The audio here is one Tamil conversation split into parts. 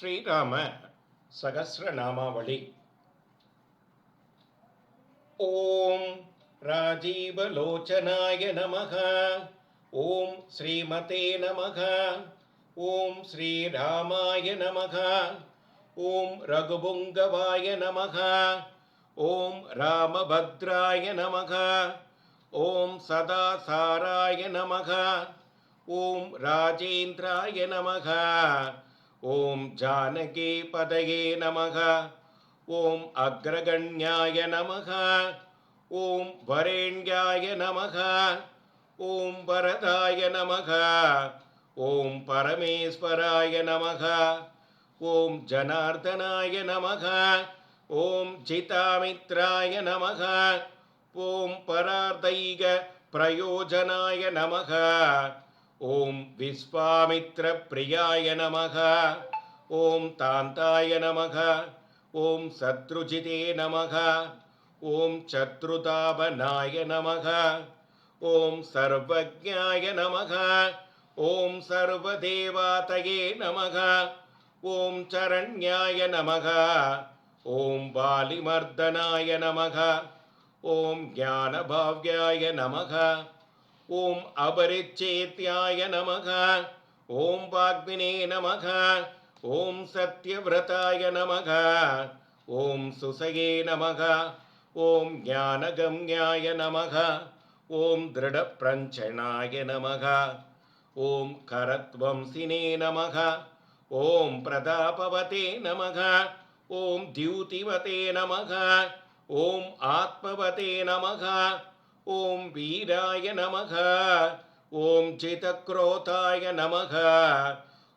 ஸ்ரீராம சகசிரநாமாவளி. ஓம் ராஜீவலோச்சனாய நமக. ஓம் ஸ்ரீமதே நமக. ஓம் ஸ்ரீராமாய நமக. ஓம் ரகுபுங்கவாய நமக. ஓம் ராமபத்ராய நமக. ஓம் சதாசாராய நமக. ஓம் ராஜேந்திராய நமக. ஓம் ஜானகி பதயே நமக. ஓம் அக்ரகண்யாய நமக. ஓம் வரேண்யாய நமக. ஓம் பரதாய நமக. ஓம் பரமேஸ்வராய நமக. ஓம் ஜனார்தனாய நமக. ஓம் ஜிதாமித்ராய நமக. ஓம் பரார்த்தைக பிரயோஜனாய நமக. ஓம் விஸ்வாமித்ர பிரியாய நமக. ஓம் தாந்தாய நமக. ஓம் சத்ருஜிதே நமக. ஓம் சத்ருதாபனாய நமக. ஓம் சர்வஜாய நமக. ஓம் சர்வதேவாதயே நமக. ஓம் சரண்யாய நமக. ஓம் பாலிமர்தனாய நமக. ஓம் ஞானபாவ்யாய நமக. ஓம் அபரிச்சேத்யாய நமக. ஓம் வாக்மினே நமக. ஓம் சத்யவிரதாய நமக. ஓம் சுசயே நமக. ஓம் ஞானகம்யாய நமக. ஓம் திருடப்பிரஞ்சனாய நமக. ஓம் கரத்வம்சினே நமக. ஓம் பிரதாபவதே நமக. ஓம் தியூதிவதே நமக. ஓம் ஆத்மவதே நமக. ஓம் வீராய நமக ஓம் சிதக்ரோதாய நமக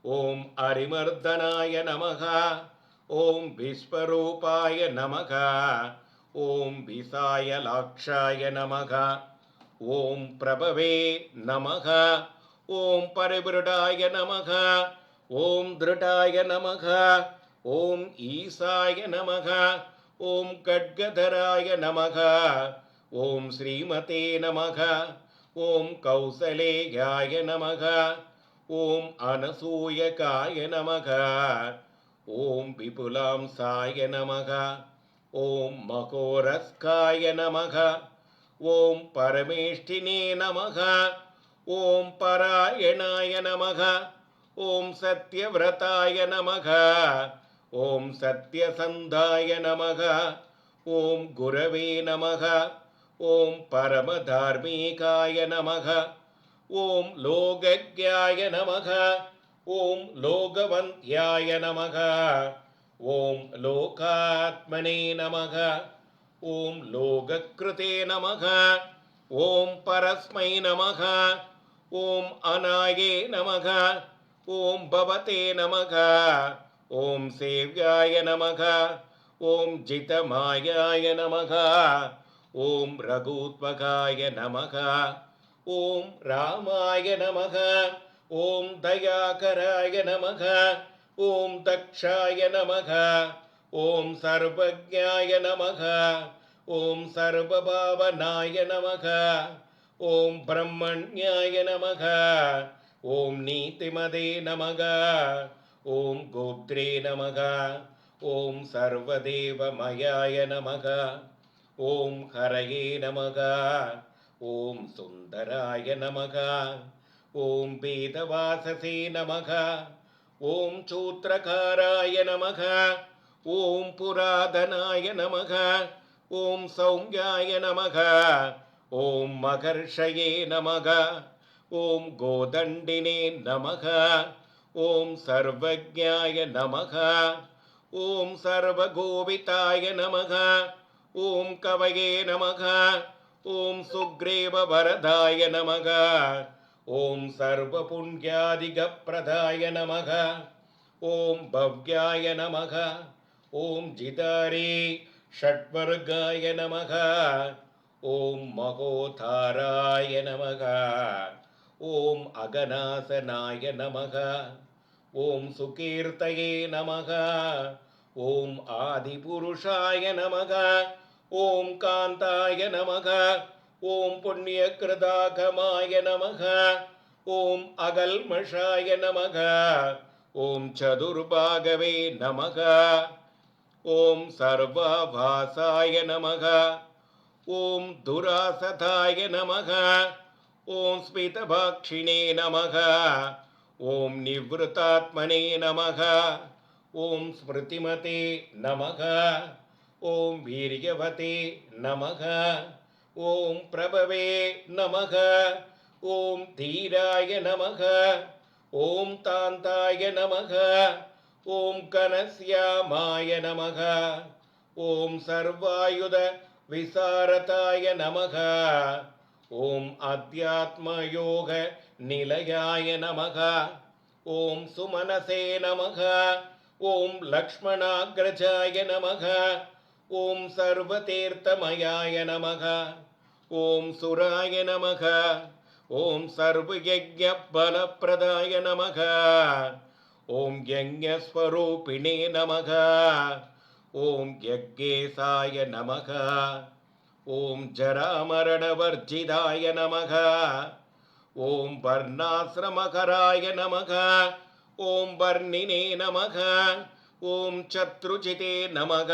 ஓம் அரிமர்தனாய நமக ஓம் விஸ்வரூபாய நமக ஓம் விசாயலாட்சாய நமக ஓம் பிரபவே நமக ஓம் பரிபிருடாய நமக ஓம் திருடாய நமக ஓம் ஈசாய நமக ஓம் கட்கதராய நமக ஓம் ஸ்ரீமதே நமக ஓம் கௌசலேயாய நமக ஓம் அனசூயகாய நமக ஓம் விபுலாம் சாய நமக ஓம் மகோரஸ்காய நமக ஓம் பரமேஷ்டினே நமக ஓம் பராயணாய நமக ஓம் சத்யவிரதாய நமக ஓம் சத்யசந்தாய நமக ஓம் குரவே நமக. ஓம் பரமதார்மீகாய நமக ஓம் லோகக்யாய நமக ஓம் லோகவந்த்யாய நமக ஓம் லோகாத்மனே நமக ஓம் லோகக்ருதே நமக ஓம் பரஸ்மை நமக ஓம் அநாயே நமக ஓம் பவதே நமக ஓம் சேவ்யாய நமக ஓம் ஜிதமாயாய நமக ஓம் ரகூத்மகாய நமக. ஓம் ராமாய நமக. ஓம் தயாகராய நமக. ஓம் தக்ஷாய நமக. ஓம் சர்வஜாய நமக. ஓம் சர்வபாவனாய நமக. ஓம் பிரம்மண்யாய நமக. ஓம் நீதிமதே நமக. ஓம் கோப்திரே நமக. ஓம் சர்வதேவமயாய நமக. ஓம் ஹரயே நமகா. ஓம் சுந்தராய நமகா. ஓம் வேதவாசசே நமகா. ஓம் சூத்திரகாராய நமக. ஓம் புராதனாய நமக. ஓம் சௌமியாய நமக. ஓம் மகர்ஷயே நமக. ஓம் கோதண்டினே நமக. ஓம் சர்வஜாய நமக. ஓம் சர்வகோவிதாய நமக. ஓம் கவயே நமக. ஓம் சுக்ரீவவரதாய நமக. ஓம் சர்வபுண்ணியாதிகப்பிரதாய நமக. ஓம் பவ்யாய நமக. ஓம் ஜிதாரே ஷட்வர்காய நமக. ஓம் மகோதாராய நமக. ஓம் காந்தாய நமக ஓம் புண்ணிய கிருதாகமாய நமக ஓம் அகல்மஷாய நமக ஓம் சதுர்பாகவே நமக ஓம் சர்வவாசாய நமக ஓம் துராசதாய நமக ஓம் ஸ்மிதபாக்ஷிணே நமக ஓம் நிவத்தாத்மனே நமக ஓம் ஸ்மிருதிமதே நமக ஓம் வீரியவதே நமக. ஓம் பிரபவே நமக. ஓம் தீராய நமக. ஓம் தாந்தாய நமக. ஓம் கனசியாமாய நமக. ஓம் சர்வாயுத விசாரதாய நமக. ஓம் அத்தியாத்மயோக நிலையாய நமக. ஓம் சுமனசே நமக. ஓம் லக்ஷ்மணாகிரஜாய நமக. ஓம் சர்வதீர்த்தமயாய நமக. ஓம் சுராய நமக. ஓம் சர்வயஜபலப்பிரதாய நமக. ஓம் யஜஸ்வரூபிணே நமக. ஓம் யஜ்ஞேசாய நமக. ஓம் ஜராமரணவர்ஜிதாய நமக. ஓம் வர்ணாசிரமகராய நமக. ஓம் வர்ணினே நமக. ஓம் சத்ருஜிதே நமக.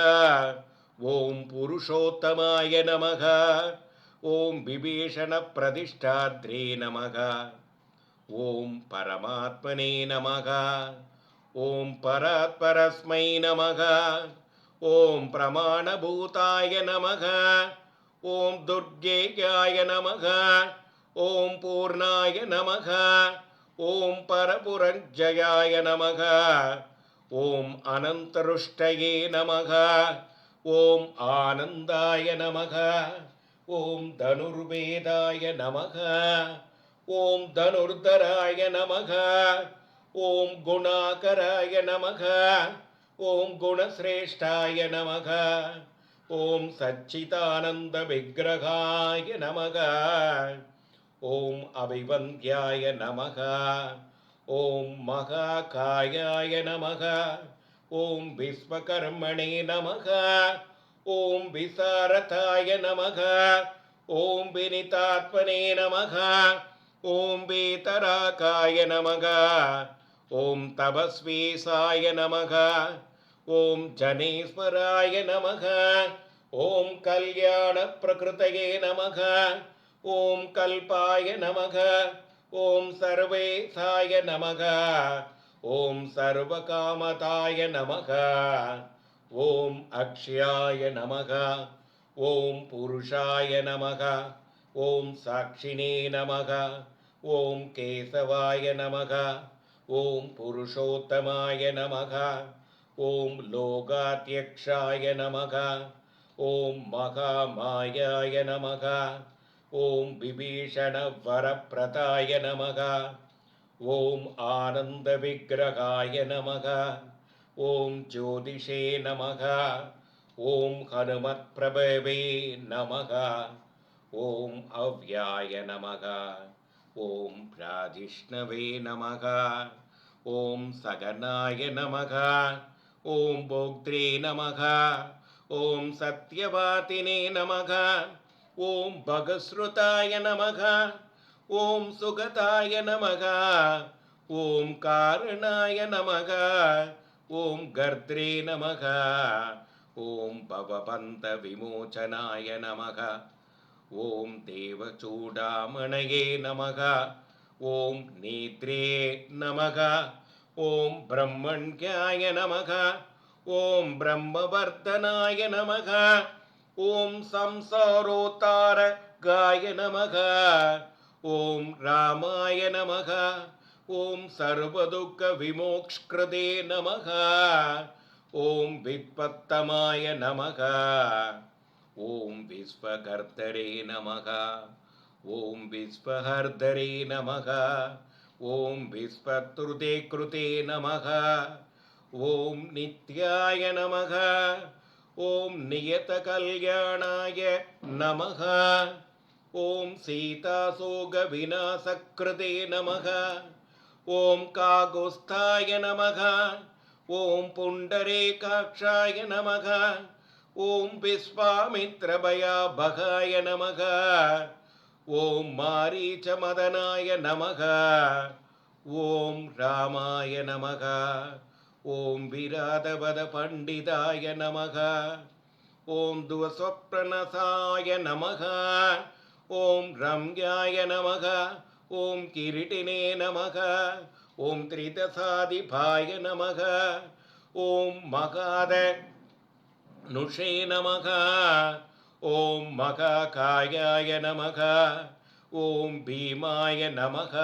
ஓம் புருஷோத்தமாய நமக. ஓம் விபீஷண பிரதிஷ்டாத்ரே நமக. ஓம் பரமாத்மனே நமக. ஓம் பராத்பரஸ்மை நமக. ஓம் பிரமாணபூதாய நமக. ஓம் துர்கேயாய நமக. ஓம் பூர்ணாய நமக. ஓம் பரபுரஞ்சயாய நமக. ஓம் அனந்தருஷ்டயே நமக. ஓம் ஆனந்தாய நமக. ஓம் தனுர்வேதாய நமக. ஓம் தனுர்தராய நமக. ஓம் குணாகராய நமக. ஓம் குணசிரேஷ்டாய நமக. ஓம் சச்சிதானந்த விக்கிரகாய நமக. ஓம் அபிவந்தியாய நமக. ஓம் மகாகாயாய நமக. ஓம் விஸ்வகர்மணே நமக. ஓம் விசாரதாய நமக. ஓம் வினிதாத்மனே நமக. ஓம் வேதராகாய நமக. ஓம் தபஸ்வேசாய நமக. ஓம் ஜனேஸ்வராய நமக. ஓம் கல்யாண பிரகிருதையே நமக. ஓம் கல்பாய நமக. ஓம் சர்வேசாய நமக. ஓம் சர்வகாமதாய நமக. ஓம் அக்ஷயாய நமக. ஓம் புருஷாய நமக. ஓம் சாட்சினே நமக. ஓம் கேசவாய நமக. ஓம் புருஷோத்தமாய நமக. ஓம் லோகாத்யக்ஷாய நமக. ஓம் மகாமாயாய நமக. ஓம் விபீஷணவரப்பிரதாய நமக. ஓம் ஆனந்த விக்கிரகாய நமக. ஓம் ஜோதிஷே நமக. ஓம் ஹனுமத் பிரபவே நமக. ஓம் அவ்யாய நமக. ஓம் பிராதிஷ்ணவே நமக. ஓம் சகனாய நமக. ஓம் போக்திரே நமக. ஓம் சத்யவாதினே நமக. ஓம் பகஸ்ருதாய நமக. ஓம் சுகதாய நமக ஓம் காரணாய நமக ஓம் கர்த்ரே நமக ஓம் பவபந்த விமோச்சனாய நமக ஓம் தேவச்சூடாமணையே நமக ஓம் நேத்ரே நமக ஓம் பிரம்மண்யாய நமக ஓம் பிரம்மவர்த்தனாய நமக ஓம் சம்சாரோத்தார காய நமக ஓம் ராமாய நமக. ஓம் சர்வதுக்க விமோக்ஷ்கிருதே நமக. ஓம் விப்பத்தமாய நமக. ஓம் விஸ்வகர்த்தரே நமக. ஓம் விஸ்வஹர்தரே நமக. ஓம் விஸ்வத்ருதே கிருதே நமக. ஓம் நித்யாய நமக. ஓம் நியத கல்யாணாய நமக. ॐ सीतासोगविनाशकृते नमः ॐ कागोस्थाय नमः ॐ पुण्डरेकाक्षाय नमः ॐ विश्वामित्रभयाभगाय नमः ॐ मारीचमदनाय नमः ॐ रामाय नमः ॐ विराधवदपण्डिताय नमः ॐ दुःस्वप्नसाय नमः ஓம் ரம்யாய நமக ஓம் கிரீட்டினே நமக ஓம் திரிதசாதிபாய நமக ஓம் மகாத நுஷே நமக ஓம் மகா காயாய நமக ஓம் பீமாய நமக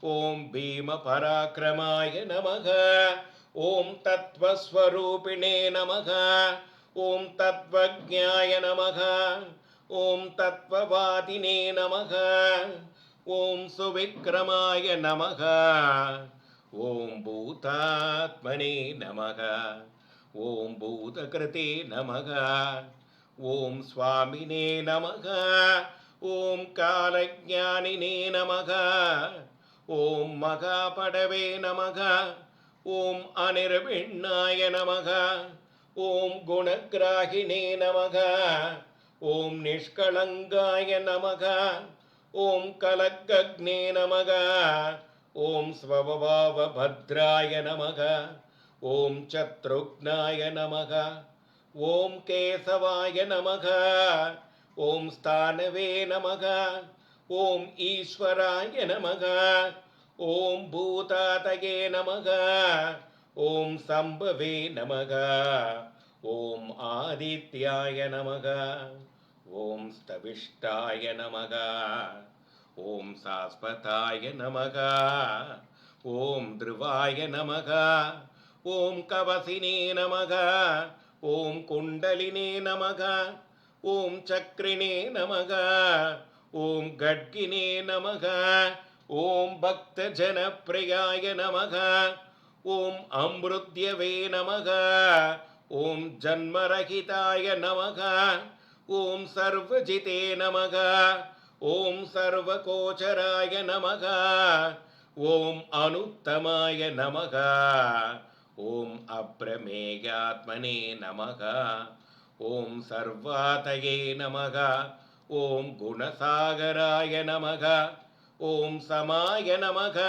ஓம் பீம பராக்கிரமாய நமக ஓம் தத்வஸ்வரூபிணே நமக ஓம் தத்வஜாய நமக. ஓம் தத்வவாதினே நமக. ஓம் சுவிக்ரமாய நமக. ஓம் பூதாத்மனே நமக. ஓம் பூதகிருதே நமக. ஓம் சுவாமினே நமக. ஓம் காலஜானினே நமக. ஓம் மகாபடவே நமக. ஓம் அனிர்விண்ணாய நமக. ஓம் குணகிராகினே நமக. ஓம் நிஷ்கலங்காய நமக ஓம் கலக்கக்னே நமக ஓம் ஸ்வபாவபத்ராய நமக ஓம் சத்ருக்னாய நமக ஓம் கேசவாய நமக ஓம் ஸ்தானவே நமக ஓம் ஈஸ்வராய நமக ஓம் பூதாதயே நமக ஓம் சம்பவே நமக ஓம் ஆதித்யாய நமக. ஓம் ஸ்தவிஷ்டாய நமக. ஓம் சாஸ்வதாய நமக. ஓம் திருவாய நமக. ஓம் கவசினே நமக. ஓம் குண்டலினே நமக. ஓம் சக்ரிணே நமக. ஓம் கட்கினே நமக. ஓம் பக்தஜனப்பிரியாய நமக. ஓம் அம்ருத்யவே நமக. ஓம் ஜன்மரகிதாய நமக. ஓம் சர்வஜிதே நமக. ஓம் சர்வகோச்சராய நமக. ஓம் அனுத்தமாய நமக. ஓம் அப்ரமேயாத்மனே நமக. ஓம் சர்வாதயே நமக. ஓம் குணசாகராய நமக. ஓம் சமாய நமக.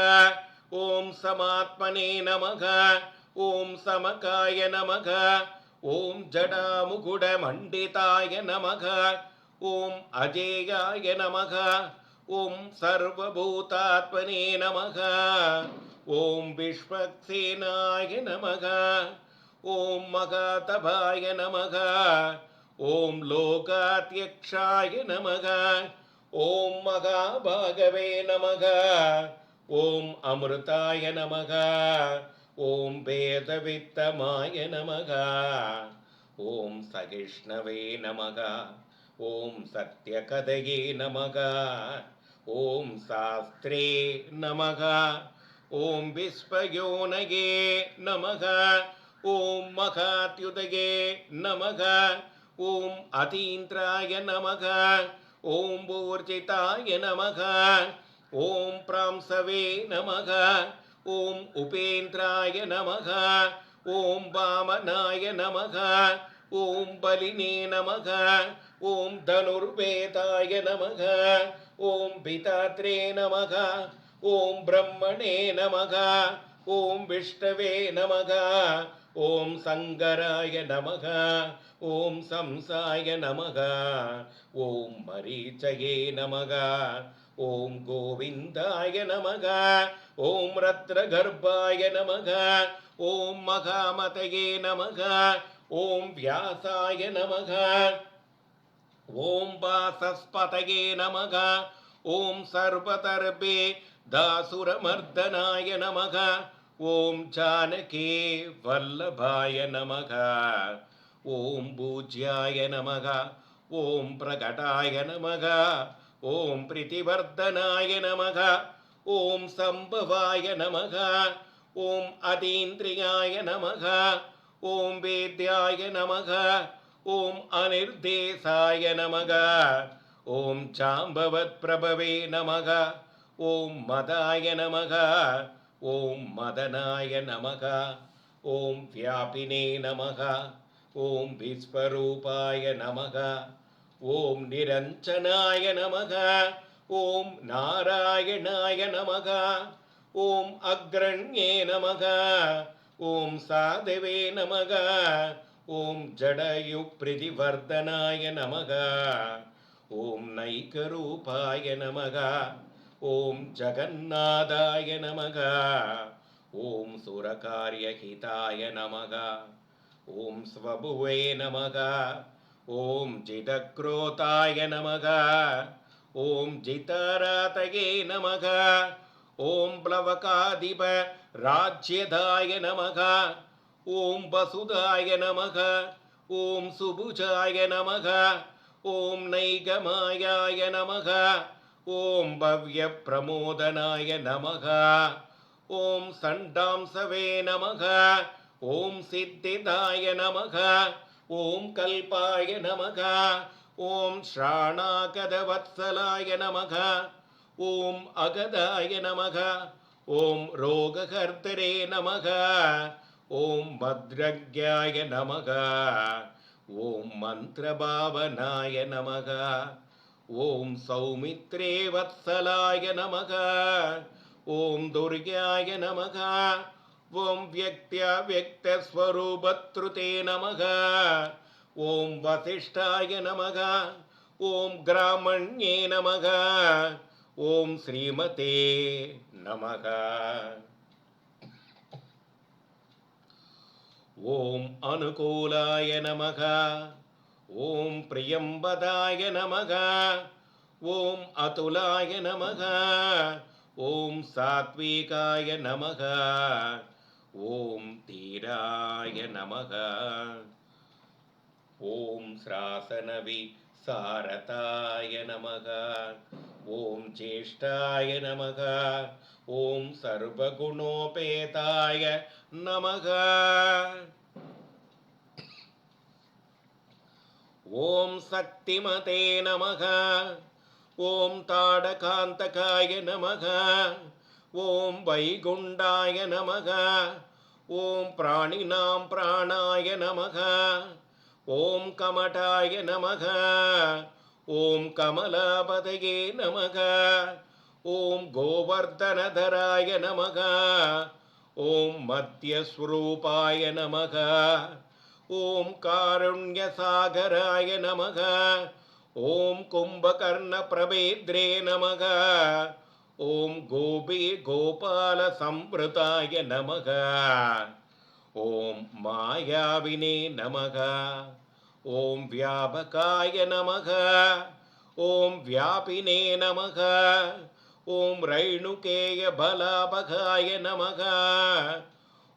ஓம் சமாத்மனே நமக. ஓம் சமகாய நமக. ஓம் ஜடாமுகுட மண்டிதாய நமக. ஓம் அஜேயாய நமக. ஓம் சர்வபூதாத்மனே நமக. ஓம் விஸ்வக்சேனாய நமக. ஓம் மகாதபாய நமக. ஓம் லோகாத்யக்ஷாய நமக. ஓம் மகாபாகவே நமக. ஓம் அமிர்தாய நமக. ஓம் வேதவித்தமாய நமக. ஓம் சகிஷ்ணவே நமக. ஓம் சத்யகதையே நமக. ஓம் சாஸ்திரே நமக. ஓம் விஸ்வயோனகே நமக. ஓம் மகாத்யுதகே நமக. ஓம் அதீந்திராய நமக. ஓம் பூர்ஜிதாய நமக. ஓம் பிராம்சவே நமக. ஓம் உபேந்திராய நமக ஓம் வாமனாய நமக ஓம் பலினே நமக ஓம் தனுர்வேதாய நமக ஓம் பிதாத்ரே நமக ஓம் பிரம்மணே நமக ஓம் விஷ்ணவே நமக ஓம் சங்கராய நமக ஓம் சம்சாய நமக ஓம் மரீச்சயே நமக. ஓம் கோவிந்தாய நமக ஓம் ரத்னகர்ப்பாய நமக ஓம் மகாமதயே நமக ஓம் வியாசாய நமக ஓம் வாசஸ்பதயே நமக ஓம் சர்வதர்பே தாசுரமர்தனாய நமக ஓம் ஜானகே வல்லபாய நமக ஓம் பூஜ்யாய நமக ஓம் பிரகடாய நமக ஓம் பிரிதிவர்தனாய நமக ஓம் சம்பவாய நமக ஓம் அதீந்திரியாய நமக ஓம் வேத்யாய நமக ஓம் அனிர்தேசாய நமக ஓம் சாம்பவத் பிரபவே நமக ஓம் மதாய நமக ஓம் மதனாய நமக ஓம் வியாபினே நமக ஓம் விஸ்வரூபாய நமக. ஓம் நிரஞ்சனாய நமக ஓம் நாராயணாய நமக ஓம் அக்ரண்யே நமக ஓம் சாதவே நமக ஓம் ஜடயு பிரதிவர்தனாய நமக ஓம் நைகரூபாய நமக ஓம் ஜகநாதாய நமக ஓம் சுரகாரியஹிதாய நமக ஓம் ஸ்வபுவே நமக ஓம் ஜிதக்ரோதாய நமக. ஓம் ஜிதராதயே நமக. ஓம் பிளவகாதிப ராஜ்யதாய நமக. ஓம் வசுதாய நமக. ஓம் சுபுஜாய நமக. ஓம் நைகமாயாய நமக. ஓம் பவ்ய பிரமோதனாய நமக. ஓம் சண்டாம்சவே நமக. ஓம் சித்திதாய நமக. ஓம் கல்பாய நமக. ஓம் ஸ்ராணாகதவத்சலாய நமக. ஓம் அகதாய நமக. ஓம் ரோககர்த்தரே நமக. ஓம் பத்ரக்யாய நமக. ஓம் மந்திரபாவனாய நமக. ஓம் சௌமித்ரே வத்சலாய நமக. ஓம் துர்காய நமக. ஓம் வியக்தியவக்தஸ்வரூபத்ருதே நமக ஓம் வசிஷ்டாய நமக ஓம் கிராமண்யே நமக ஓம் ஸ்ரீமதே நமக ஓம் அனுகூலாய நமக ஓம் பிரியம்பதாய நமக ஓம் அதுலாய நமக ஓம் சாத்வீகாய நமக ஓம் தீராய நமக. ஓம் ஸ்ராசனவி சாரதாய நமக. ஓம் ஜேஷ்டாய நமக. ஓம் சர்வகுணோபேதாய நமக. ஓம் சக்திமதே நமக. ஓம் தாடகாந்தகாய நமக. ஓம் வைகுண்டாய நமக. ஓம் பிராணினாம் பிராணாய நமக. ஓம் கமடாய நமக. ஓம் கமலாபதையே நமக. ஓம் கோவர்தனதராய நமக. ஓம் மத்தியஸ்வரூபாய நமக. ஓம் காருண்யசாகராய நமக. ஓம் கும்பகர்ண பிரபேத்ரே நமக. ஓம் கோபே கோபால சம்பிரதாய நமக. ஓம் மாயாவினே நமக. ஓம் வியாபகாய நமக. ஓம் வியாபினே நமக. ஓம் ரேணுகேய பலாபகாய நமக.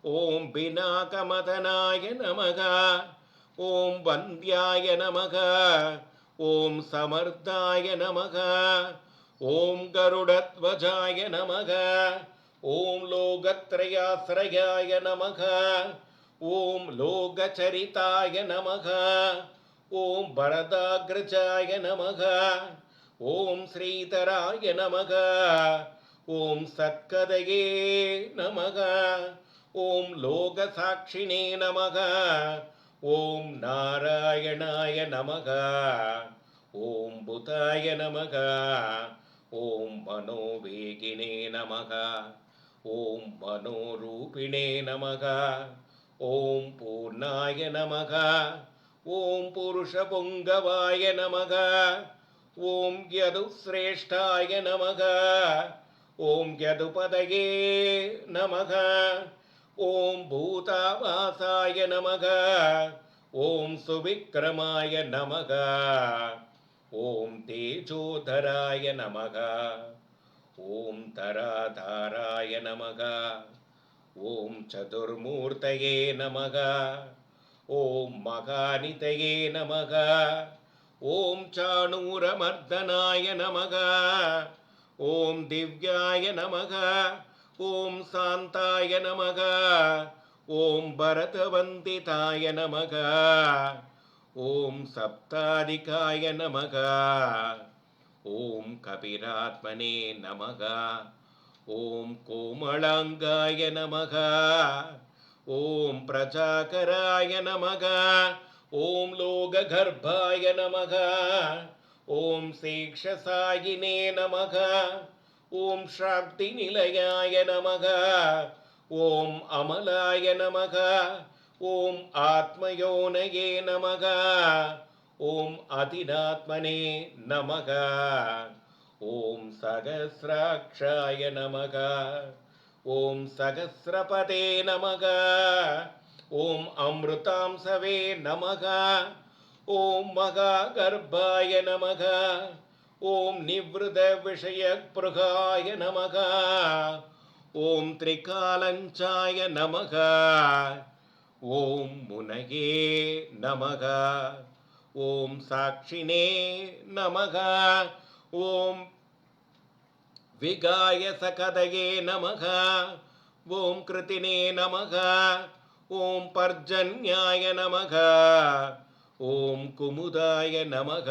ஓம் பினாகமதனாய நமக. ஓம் வந்தியாய நமக. ஓம் சமர்த்தாய நமக. ஓம் கருடத்வஜாய நமக. ஓம் லோகத்ரயாசிரயாய நமக. ஓம் லோகச்சரிதாய நமக. ஓம் பரதாகிருஜாய நமக. ஓம் ஸ்ரீதராய நமக. ஓம் சத்கதையே நமக. ஓம் லோகசாட்சினே நமக. ஓம் நாராயணாய நமக. ஓம் புதாய நமக. ॐ मनोवेगिने नमः ॐ मनोरूपिणे नमः ॐ पूर्णाय नमः ॐ पुरुषपुङ्गवाय नमः ॐ यदुश्रेष्ठाय नमः ॐ यदुपदये नमः ॐ भूतावासाय नमः ॐ सुविक्रमाय नमः ஓம் தேஜோதராய நமகா. ஓம் தராதாராய நமகா. ஓம் சதுர்மூர்த்தயே நமகா. ஓம் மகானிதயே நமகா. ஓம் சாணூரமர்தனாய நமகா. ஓம் திவ்யாய நமகா. ஓம் சாந்தாய நமகா. ஓம் பரதவந்திதாய நமகா. ஓம் சப்தாதிகாய நமகா. ஓம் கபிராத்மனே நமகா. ஓம் கோமளாங்காய நமகா. ஓம் பிரஜாகராய நமகா. ஓம் லோககர்ப்பாய நமகா. ஓம் சேக்ஷசாயினே நமகா. ஓம் ஷாப்தி நிலையாய நமகா. ஓம் அமலாய நமகா. ஓம் ஆத்மயோனயே நமக. ஓம் அதிராத்மனே நமக. ஓம் சகசிராட்சாய நமக. ஓம் சகசிரபதே நமக. ஓம் அமிர்தாம்சவே நமக. ஓம் மகாகர்ப்பாய நமக. ஓம் நிவ்ருத விஷயப்ருகாய நமக. ஓம் திரிகாலஞ்சாய நமக. ஓம் முனகே நமக ஓம் சாட்சினே நமக ஓம் விகாய சகதயே நமக ஓம் கிருத்தினே நமக ஓம் பர்ஜன்யாய நமக ஓம் குமுதாய நமக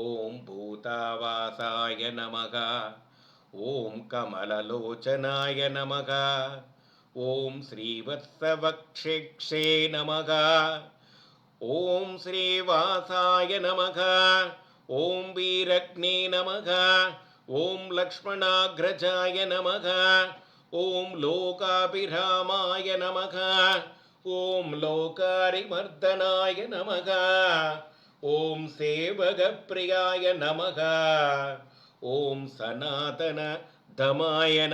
ஓம் பூதாவாசாய நமக ஓம் கமலலோச்சனாய நமக ஓம் ஸ்ரீவத்சவக்ஷேக்ஷே நமக ஓம் ஸ்ரீவாசாய நமக ஓம் வீரக்னே நமக ஓம் லக்ஷ்மணாகிரஜாய நமக ஓம் லோகாபிராமாய நமக ஓம் லோகாரிமர்தனாய நமக ஓம் சேவகப்பிரியாய நமக ஓம் சனாதன தமாய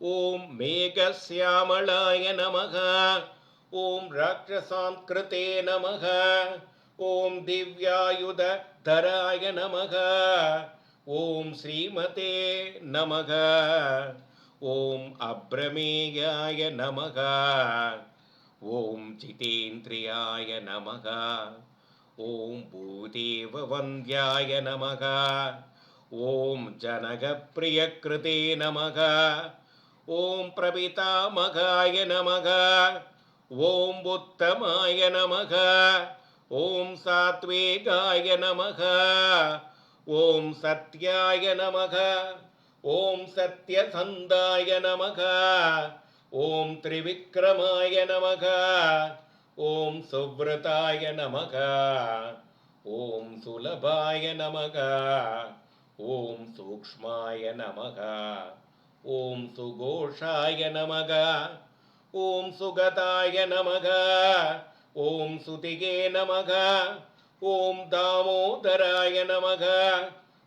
நமக ஓம் மேகசியாமளாய நமக. ஓம் ராட்சசாங்கிருதே நமக. ஓம் திவ்யாயுத தராய நமக. ஓம் ஸ்ரீமதே நமக. ஓம் அப்ரமேயாய நமக. ஓம் ஜிதேந்திரியாய நமக. ஓம் பூதேவவந்தியாய நமக. ஓம் ஜனகப்பிரியகிருதே நமக. ஓம் பிரபிதாமகாய நமக. ஓம் உத்தமாய நமக. ஓம் சாத்வேகாய நமக. ஓம் சத்யாய நமக. ஓம் சத்யசந்தாய நமக. ஓம் திரிவிக்ரமாய நமக. ஓம் சுவ்ரதாய நமக. ஓம் சுலபாய நமக. ஓம் சூக்ஷ்மாய நமக. ஓம் சுகோஷாய நமக. ஓம் சுகதாய நமக. ஓம் சுதிகே நமக. ஓம் தாமோதராய நமக.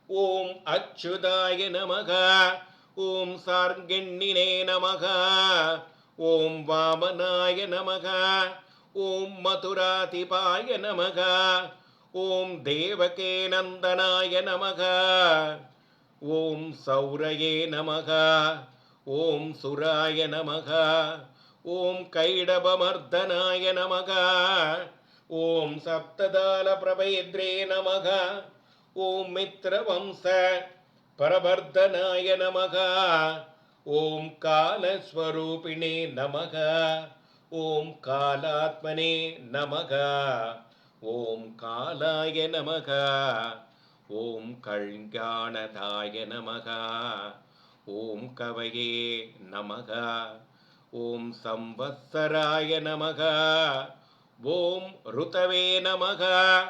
ஓம் அச்சுதாய நமக. ஓம் சார்கெண்ணினே நமக. ஓம் வாமனாய நமக. ஓம் மதுராதிபாய நமக. ஓம் தேவகே நந்தனாய நமக. ஓம் சௌரையே நமக. ஓம் சுராய நமக. ஓம் கைடபமர்தனாய நமக. ஓம் சப்ததால பிரபயத்ரே நமக. ஓம் மித்ரவம்ச பரவர்தனாய நமக. ஓம் காலஸ்வரூபிணே நமக. ஓம் காலாத்மனே நமக. ஓம் காலாய நமகா. ஓம் கல்யாணதாய நமகா. ஓம் கவையே நமகா. ஓம் சம்வத்சராய நமகா. ஓம் ருதவே நமகா.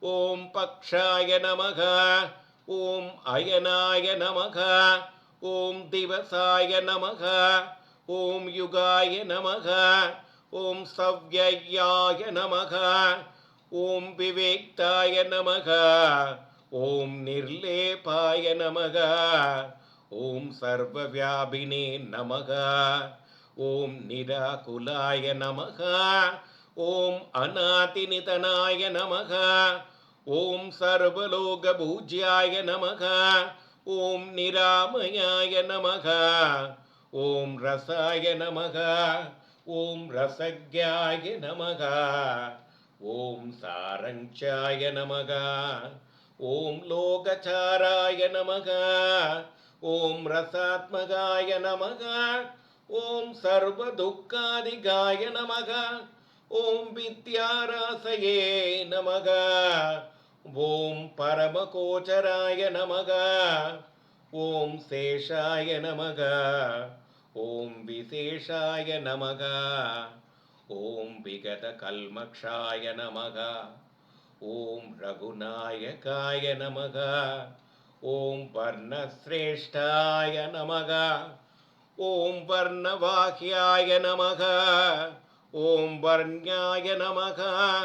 ஓம் பக்ஷாய நமகா. ஓம் அயனாய நமகா. ஓம் திவசாய நமகா. ஓம் யுகாய நமகா. ஓம் சவ்யாய நமகா. ஓம் விவேக்தாய நமகா. ஓம் நிர்லேபாய நமக. ஓம் சர்வவியாபினே நமக. ஓம் நிராகுலாய நமக. ஓம் அநாதினிதனாய நமக. ஓம் சர்வலோகபூஜ்யாய நமக. ஓம் நிராமயாய நமக. ஓம் ரசாய நமக. ஓம் ரசக்யாய நமக. ஓம் சாரஞ்சாய நமக. ஓம் லோகச்சாராய நமக ஓம் ரசாத்மகாய நமக ஓம் சர்வதுக்காதிகாய நமக ஓம் வித்யாராசயே நமக ஓம் பரமகோச்சராய நமக ஓம் சேஷாய நமக ஓம் விசேஷாய நமக ஓம் விகத கல்மக்ஷாய நமக. ஓம் ரகுநாயகாய நமகா. ஓம் வர்ணசிரேஷ்டாய நமகா. ஓம் வர்ணவாஹ்யாய நமகா. ஓம் வர்ணியாய நமகா.